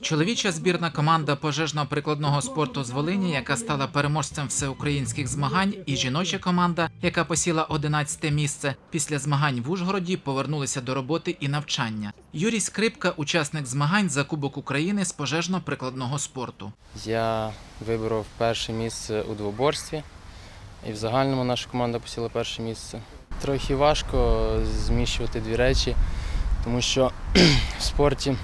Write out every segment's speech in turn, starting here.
Чоловіча збірна команда пожежно-прикладного спорту з Волині, яка стала переможцем всеукраїнських змагань, і жіноча команда, яка посіла 11 місце, після змагань в Ужгороді повернулися до роботи і навчання. Юрій Скрипка, учасник змагань за Кубок України з пожежно-прикладного спорту. Я виборов перше місце у двоборстві, і в загальному наша команда посіла перше місце. Трохи важко зміщувати дві речі, тому що в спорті,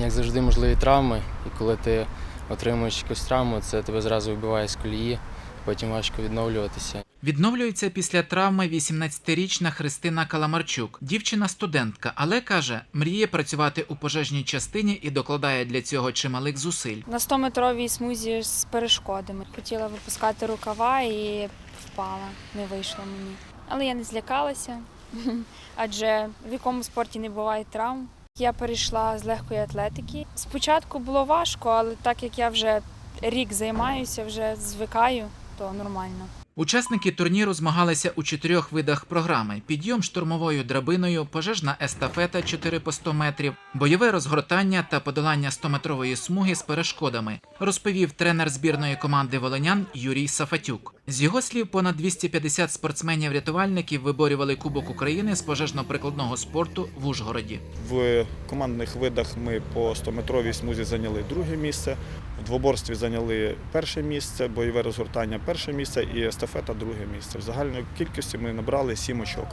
як завжди, можливі травми, і коли ти отримуєш якусь травму, це тебе зразу вибиває з колії, потім важко відновлюватися. Відновлюється після травми 18-річна Христина Каламарчук. Дівчина-студентка, але каже, мріє працювати у пожежній частині і докладає для цього чималих зусиль. На 100-метровій смузі з перешкодами. Хотіла випускати рукава і впала, не вийшло мені. Але я не злякалася, адже в якому спорті не буває травм. Я перейшла з легкої атлетики. Спочатку було важко, але так як я вже рік займаюся, вже звикаю, то нормально. Учасники турніру змагалися у чотирьох видах програми: підйом штурмовою драбиною, пожежна естафета 4 по 100 метрів, бойове розгортання та подолання 100-метрової смуги з перешкодами, розповів тренер збірної команди волинян Юрій Сафатюк. З його слів, понад 250 спортсменів-рятувальників виборювали Кубок України з пожежно-прикладного спорту в Ужгороді. В командних видах ми по 100-метровій смузі зайняли друге місце, в двоборстві зайняли перше місце, бойове розгортання перше місце і естафета друге місце. В загальної кількості ми набрали 7 очок.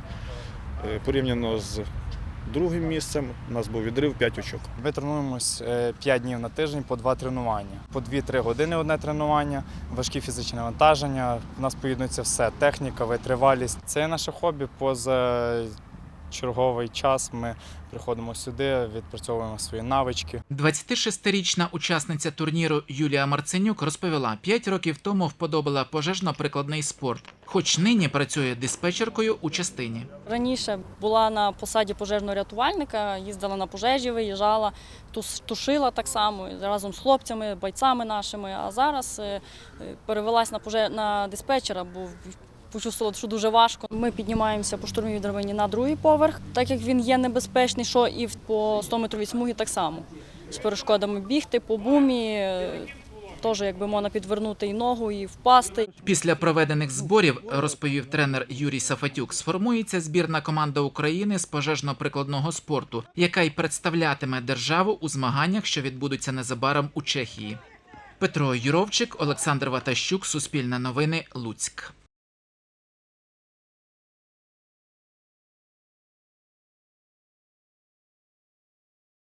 Е, Порівняно з другим місцем у нас був відрив 5 очок. Ми тренуємось 5 днів на тиждень по 2 тренування. По 2-3 години одне тренування, важкі фізичні навантаження. У нас поєднується все техніка, витривалість. Це наше хобі. Поза черговий час ми приходимо сюди, відпрацьовуємо свої навички. 26-річна учасниця турніру Юлія Марценюк розповіла, 5 років тому вподобала пожежно-прикладний спорт, хоч нині працює диспетчеркою у частині. Раніше була на посаді пожежного рятувальника, їздила на пожежі, виїжджала, тушила так само разом з хлопцями, бойцями нашими. А зараз е, е, перевелась на поже... на диспетчера, бо почувствувала, що дуже важко. Ми піднімаємося по штурмовій драбині на другий поверх, так як він є небезпечний, що і по 100-метровій смугі так само. З перешкодами бігти по бумі. е, Теж якби можна підвернути і ногу, і впасти. Після проведених зборів, розповів тренер Юрій Сафатюк, сформується збірна команда України з пожежно-прикладного спорту, яка й представлятиме державу у змаганнях, що відбудуться незабаром у Чехії. Петро Юровчик, Олександр Ватащук, Суспільне новини, Луцьк.